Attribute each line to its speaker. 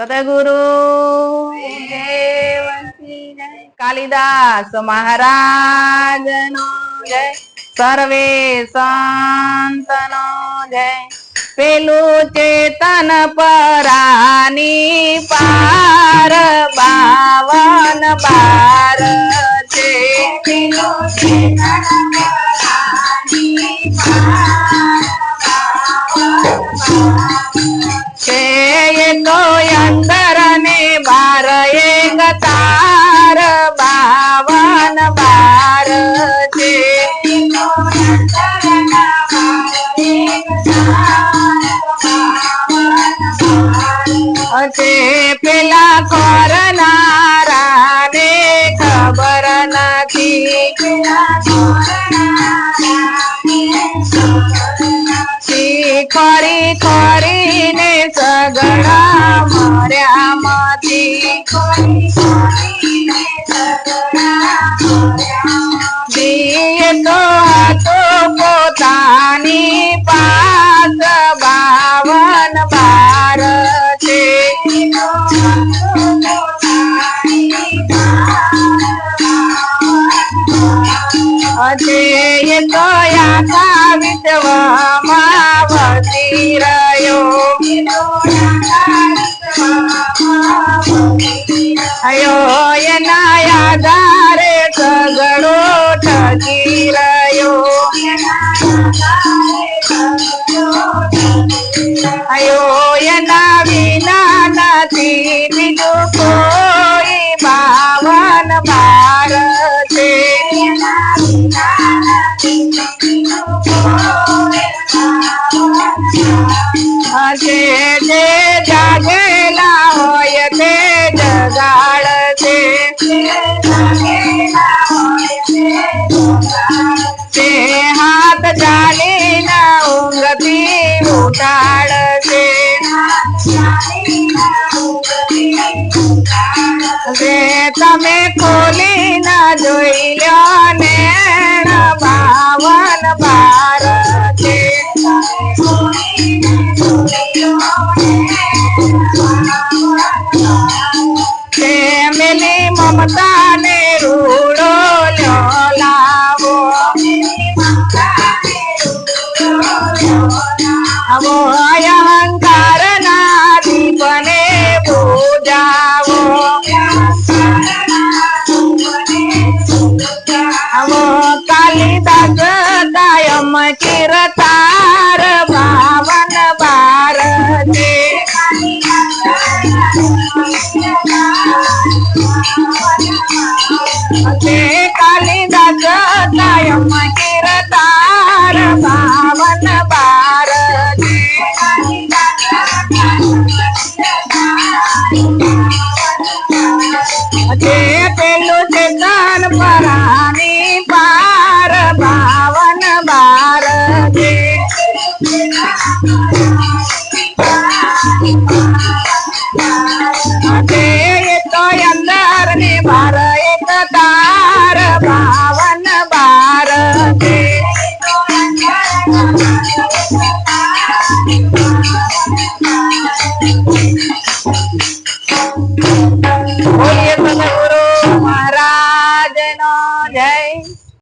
Speaker 1: સદગુરુ. કાલિદાસ મહારાજ નો જય. સર્વે સંતનો જય. પેલું ચેતન પરાની પાર, બાવન બાર છે. છે. એ છે પેલા કરનારા ને ખબર નથી. કરી ખરીને તો આખા વિશ્વમાં વસી રહ્યો. અયો એના આધારે સગડો ઠકી રહ્યો. અયો એના વિના નથી બીજું હશે જે જાગેલા હોય તે જગાડ છે. હાથ ચાલીના ઊંઘથી જે તમે ખોલી ના જોઈ લ્યો মমতানে রুড়ো লাবো অহংকার না দীপনে বুঝাবো কালিদাস দায়ম চির તે કાલિદાસ